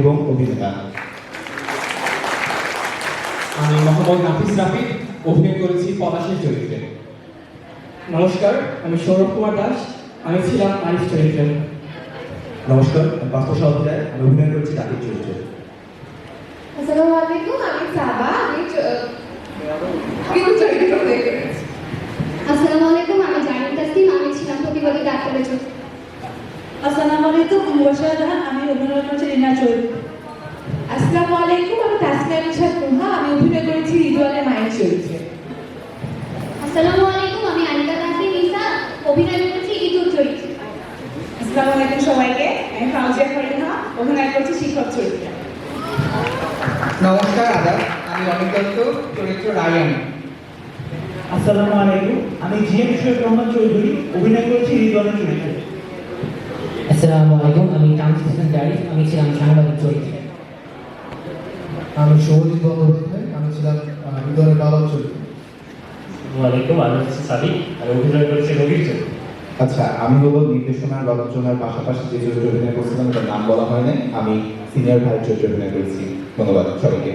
এবং অভিনেতা। আমি মোহাম্মদ নাফিস রাফি, অভিনয় করেছি পলাশের চরিত্রে। নমস্কার, আমি সৌরভ কুমার দাস, আমি ছিলাম আরিফ চরিত্রে। নমস্কার, আমি পাঁচটা সহযোগায় আমি অভিনয় করেছি তাদের চরিত্রে। আসসালামু আলাইকুম, আমি সাবা, আমি আসসালামু আলাইকুম, আমি জাহিদ তাসলিম, আমি ছিলাম প্রতিবাদী ডাক্তারের আসসালামু আলাইকুম মুবাশশারা জাহান আমি অভিনয় করেছি রিনা চরিত্রে আসসালামু আলাইকুম আমি তাসমিয়া নিশাদ কুহা আমি অভিনয় করেছি রিদওয়ানের মায়ের চরিত্রে। আসসালামু আলাইকুম আমি আনিকা তাসলিম ইসা অভিনয় করেছি ইঁদুর চরিত্রে। আসসালামু আলাইকুম সবাইকে আমি ফাউজিয়া ফরিহা অভিনয় করছি শিক্ষক চরিত্রে। নমস্কার আদাব। আমি অমিত দত্ত চরিত্র রায়ান। আসসালামু আলাইকুম আমি জি এম শোয়েব রহমান চৌধুরী অভিনয় করেছি রিদওয়ানের চরিত্রে। আসসালামু আলাইকুম আমি তামসি হোসেন জারি আমি ছিলাম সাংবাদিক চরিত্রে। আমি সৌরভ বন্দ্যোপাধ্যায় আমি ছিলাম হৃদয়ের বালক চরিত্রে। ওয়ালাইকুম আমি হচ্ছে আর অভিনয় করছি আচ্ছা আমি হলো নির্দেশনার আলোচনার পাশাপাশি যে চরিত্র অভিনয় করছিলাম তার নাম বলা হয় না আমি সিনিয়র ভাই চরিত্র অভিনয় করেছি। ধন্যবাদ সবাইকে।